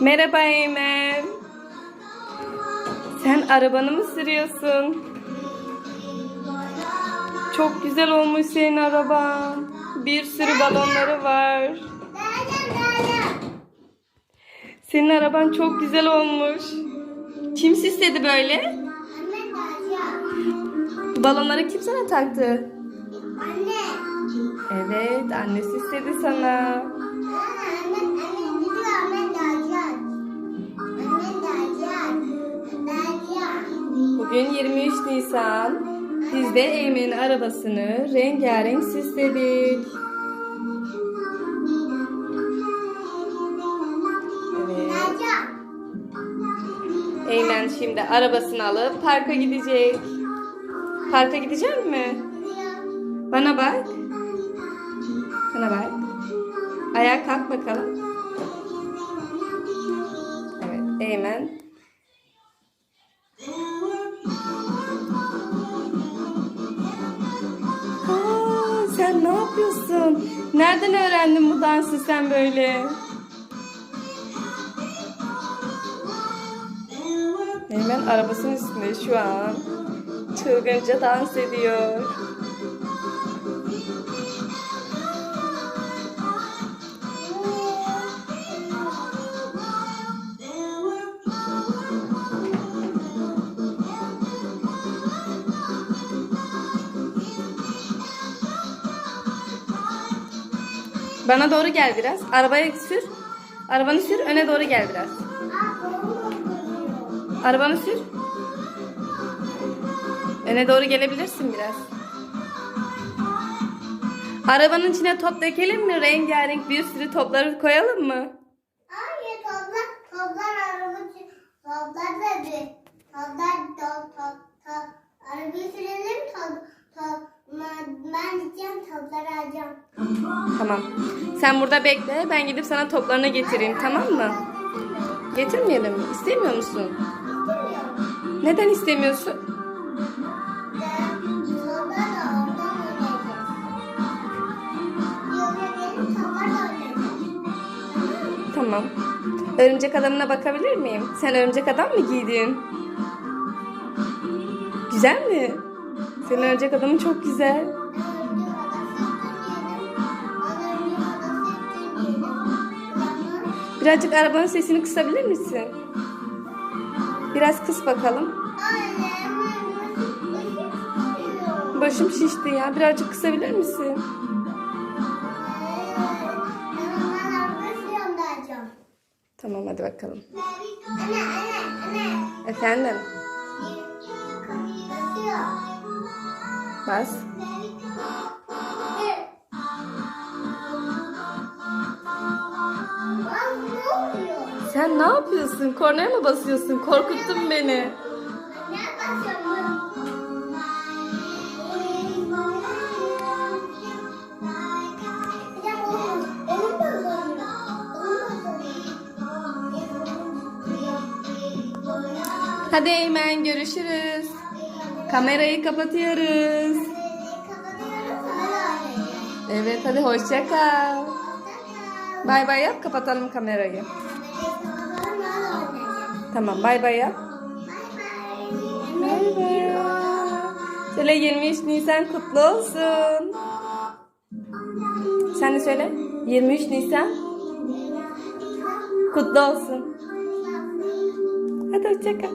Merhaba Eymen. Sen arabanı mı sürüyorsun? Çok güzel olmuş senin araban. Bir sürü balonları var. Senin araban çok güzel olmuş. Kim süsledi böyle? Balonları kim sana taktı? Evet, annesi istedi sana. Bugün 23 Nisan. Biz de Eymen'in arabasını rengarenk süsledik. Evet. Eymen şimdi arabasını alıp parka gidecek. Parka gidecek mi? Bana bak. Bana bak. Ayağa kalk bakalım. Evet, Eymen. Yapıyorsun? Nereden öğrendin bu dansı sen böyle? Eymen arabasının üstünde şu an. Çılgınca dans ediyor. Bana doğru gel biraz. Arabaya sür. Arabanı sür. Öne doğru gel biraz. Arabanı sür. Öne doğru gelebilirsin biraz. Arabanın içine top dökelim mi? Rengarenk bir sürü topları koyalım mı? Hayır toplar toplar arabacı toplar dedi. Toplar top top top. Arabayı sürelim top top. Ben, ben gideceğim topları alacağım. Tamam. Sen burada bekle. Ben gidip sana toplarını getireyim. Tamam mı? Getirmeyelim mi? İstemiyor musun? Neden istemiyorsun? Tamam. Örümcek adamına bakabilir miyim? Sen örümcek adam mı giydin? Güzel mi? Senin örümcek adamın çok güzel. Birazcık arabanın sesini kısabilir misin? Biraz kıs bakalım. Başım şişti ya. Birazcık kısabilir misin? Tamam hadi bakalım. Anne anne. Efendim? Bas. Sen ne yapıyorsun? Kornaya mı basıyorsun? Korkuttun beni. Hadi Eymen görüşürüz. Kamerayı kapatıyoruz. Evet hadi hoşça kal. Bay bay yap kapatalım kamerayı. Tamam bay bay yap. Bay bay. Söyle 23 Nisan kutlu olsun. Sen de söyle. 23 Nisan kutlu olsun. Hadi hoşça kal.